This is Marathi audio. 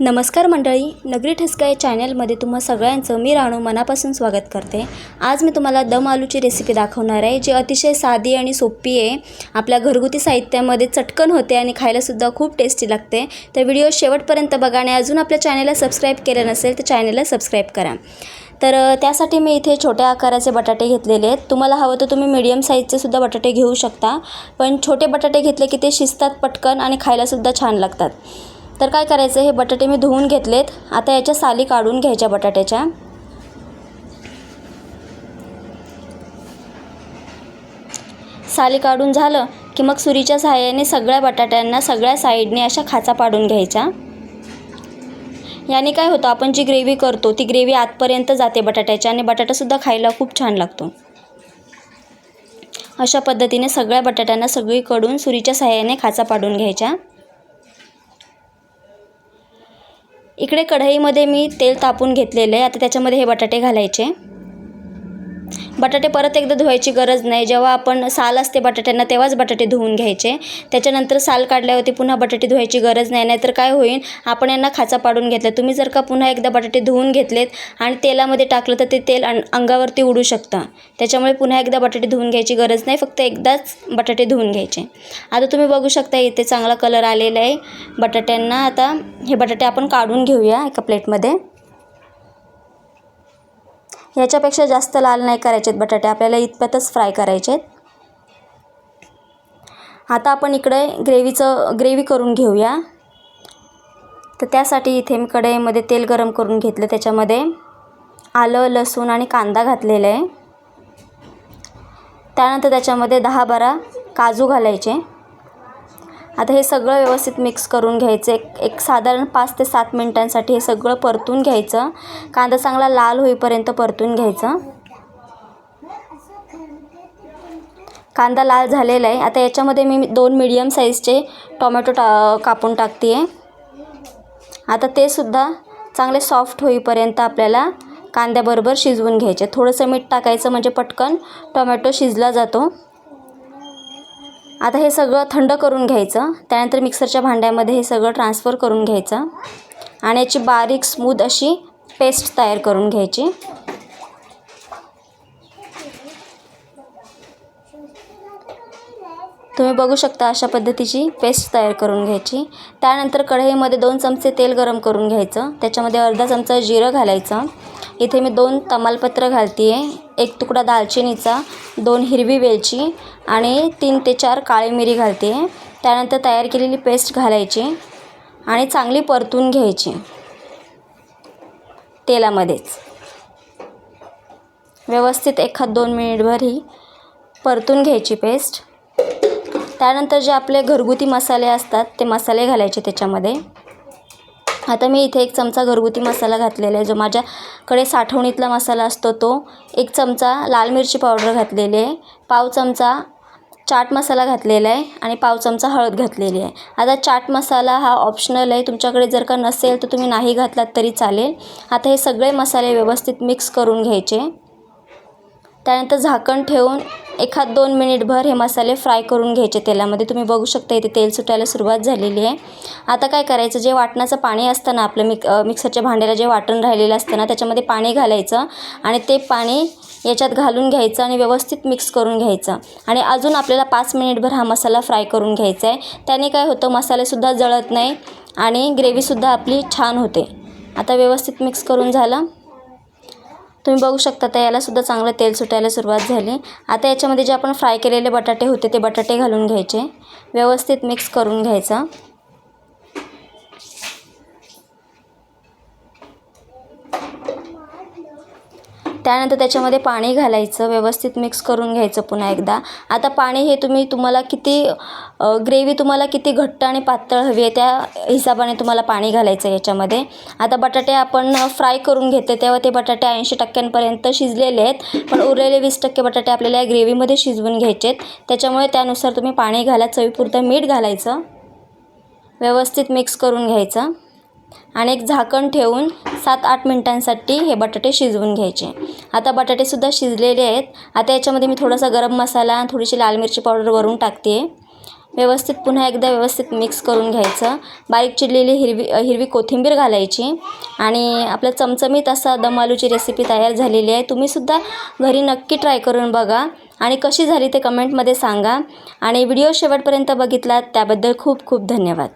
नमस्कार मंडळी नगरी ठसका या चॅनलमध्ये तुम्हा सगळ्यांचं मी राणू मनापासून स्वागत करते. आज मी तुम्हाला दम आलूची रेसिपी दाखवणार आहे जी अतिशय साधी आणि सोपी आहे. आपल्या घरगुती साहित्यामध्ये चटकन होते आणि खायलासुद्धा खूप टेस्टी लागते. तर व्हिडिओ शेवटपर्यंत बघा आणि अजून आपल्या चॅनलला सबस्क्राईब केलं नसेल तर चॅनलला सबस्क्राईब करा. तर त्यासाठी मी इथे छोट्या आकाराचे बटाटे घेतलेले आहेत. तुम्हाला हवं तर तुम्ही मीडियम साईजचे सुद्धा बटाटे घेऊ शकता. पण छोटे बटाटे घेतले की ते शिजतात पटकन आणि खायलासुद्धा छान लागतात. तर काय करायचं? हे बटाटे मी धुवून घेतलेत. आता याच्या साली काढून घ्यायच्या बटाट्याच्या. साली काढून झालं की मग सुरीच्या सहाय्याने सगळ्या बटाट्यांना सगळ्या साईडने अशा खाचा पाडून घ्यायच्या. याने काय होतं? आपण जी ग्रेव्ही करतो ती ग्रेव्ही आतपर्यंत जाते बटाट्याच्या आणि बटाटासुद्धा खायला खूप छान लागतो. अशा पद्धतीने सगळ्या बटाट्यांना सगळीकडून सुरीच्या सहाय्याने खाचा पाडून घ्यायच्या. इकडे कढईमध्ये मी तेल तापून घेतलेलं आहे. आता त्याच्यामध्ये हे बटाटे घालायचे. बटाटे परत एकदा धुवायची गरज नाही. जेव्हा आपण साल असते बटाट्यांना तेव्हाच बटाटे धुवून घ्यायचे. त्याच्यानंतर साल काढल्यावरती पुन्हा बटाटे धुवायची गरज नाही नाहीतर काय होईल? आपण यांना खाचा पाडून घेतला. तुम्ही जर का पुन्हा एकदा बटाटे धुवून घेतलेत आणि तेलामध्ये टाकलं तर ते तेल अं अंगावरती उडू शकतं. त्याच्यामुळे पुन्हा एकदा बटाटे धुवून घ्यायची गरज नाही. फक्त एकदाच बटाटे धुवून घ्यायचे. आता तुम्ही बघू शकता इथे चांगला कलर आलेला आहे बटाट्यांना. आता हे बटाटे आपण काढून घेऊया एका प्लेटमध्ये. ह्याच्यापेक्षा जास्त लाल नाही करायचे आहेत बटाटे. आपल्याला इतपतच फ्राय करायचे आहेत आता आपण इकडे ग्रेव्हीचं ग्रेव्ही करून घेऊया. तर त्यासाठी इथे मी कढईमध्ये तेल गरम करून घेतलं. त्याच्यामध्ये आलं लसूण आणि कांदा घातलेला आहे. त्यानंतर त्याच्यामध्ये दहा बारा काजू घालायचे. आता हे सगळं व्यवस्थित मिक्स करून घ्यायचं. एक एक साधारण पाच ते सात मिनटांसाठी हे सगळं परतून घ्यायचं. कांदा चांगला लाल होईपर्यंत परतून घ्यायचं. कांदा लाल झालेला आहे. आता याच्यामध्ये मी दोन मीडियम साईजचे टोमॅटो टा कापून टाकते आहे आता ते सुद्धा चांगले सॉफ्ट होईपर्यंत आपल्याला कांद्याबरोबर शिजवून घ्यायचे. थोडंसं मीठ टाकायचं म्हणजे पटकन टोमॅटो शिजला जातो. आता हे सगळं थंड करून घ्यायचं. त्यानंतर मिक्सरच्या भांड्यामध्ये हे सगळं ट्रान्सफर करून घ्यायचं. आणि याची बारीक स्मूद अशी पेस्ट तयार करून घ्यायची. तुम्ही बघू शकता अशा पद्धतीची पेस्ट तयार करून घ्यायची. त्यानंतर कढईमध्ये दोन चमचे तेल गरम करून घ्यायचं. त्याच्यामध्ये अर्धा चमचा जिरं घालायचं. इथे मी दोन तमालपत्र घालते आहे एक तुकडा दालचिनीचा दोन हिरवी वेलची आणि तीन ते चार काळी मिरी घालते आहे त्यानंतर तयार केलेली पेस्ट घालायची आणि चांगली परतून घ्यायची तेलामध्येच. व्यवस्थित एखाद दोन मिनिटभर ही परतून घ्यायची पेस्ट. त्यानंतर जे आपले घरगुती मसाले असतात ते मसाले घालायचे त्याच्यामध्ये. आता मी इथे एक चमचा घरगुती मसाला घातलेला आहे. जो माझ्याकडे साठवणीतला मसाला असतो तो एक चमचा लाल मिरची पावडर घातलेली आहे. पाव चमचा चाट मसाला घातलेला आहे आणि पाव चमचा हळद घातलेली आहे. आता चाट मसाला हा ऑप्शनल आहे. तुमच्याकडे जर का नसेल तर तुम्ही नाही घातलात तरी चालेल. आता हे सगळे मसाले व्यवस्थित मिक्स करून घ्यायचे. त्यानंतर झाकण ठेवून एखाद दोन मिनिटभर हे मसाले फ्राय करून घ्यायचे तेलामध्ये. तुम्ही बघू शकता इथे तेल सुटायला सुरुवात झालेली आहे. आता काय करायचं? जे वाटणाचं पाणी असतं ना आपलं मिक मिक्सरच्या भांड्याला जे वाटण राहिलेलं असतं ना त्याच्यामध्ये पाणी घालायचं आणि ते पाणी याच्यात घालून घ्यायचं आणि व्यवस्थित मिक्स करून घ्यायचं. आणि अजून आपल्याला पाच मिनिटभर हा मसाला फ्राय करून घ्यायचा आहे. त्याने काय होतं? मसालेसुद्धा जळत नाही आणि ग्रेव्हीसुद्धा आपली छान होते. आता व्यवस्थित मिक्स करून झालं. तुम्ही बघू शकता तर यालासुद्धा चांगलं तेल सुटायला सुरुवात झाली. आता याच्यामध्ये जे आपण फ्राय केलेले बटाटे होते ते बटाटे घालून घ्यायचे. व्यवस्थित मिक्स करून घ्यायचं. त्यानंतर त्याच्यामध्ये पाणी घालायचं व्यवस्थित मिक्स करून घ्यायचं पुन्हा एकदा. आता पाणी हे तुम्ही तुम्हाला किती ग्रेव्ही तुम्हाला किती घट्ट आणि पातळ हवी आहे त्या हिशोबाने तुम्हाला पाणी घालायचं आहे याच्यामध्ये. आता बटाटे आपण फ्राय करून घेते तेव्हा ते बटाटे ऐंशी टक्क्यांपर्यंत शिजलेले आहेत. पण उरलेले वीस टक्के बटाटे आपल्याला या ग्रेव्हीमध्ये शिजवून घ्यायचे आहेत. त्याच्यामुळे त्यानुसार तुम्ही पाणी घाला चवीपुरतं मीठ घालायचं. व्यवस्थित मिक्स करून घ्यायचं. आणि एक झाकण ठेवून सात आठ मिनटांसाठी हे बटाटे शिजवून घ्यायचे. आता बटाटेसुद्धा शिजलेले आहेत. आता याच्यामध्ये मी थोडासा गरम मसाला थोडीशी लाल मिरची पावडर वरून टाकते. आहे व्यवस्थित पुन्हा एकदा व्यवस्थित मिक्स करून घ्यायचं. बारीक चिरलेली हिरवी हिरवी कोथिंबीर घालायची. आणि आपलं चमचमीत असा दम आलूची रेसिपी तयार झालेली आहे. तुम्हीसुद्धा घरी नक्की ट्राय करून बघा. आणि कशी झाली ते कमेंटमध्ये सांगा. आणि व्हिडिओ शेवटपर्यंत बघितलात त्याबद्दल खूप खूप धन्यवाद.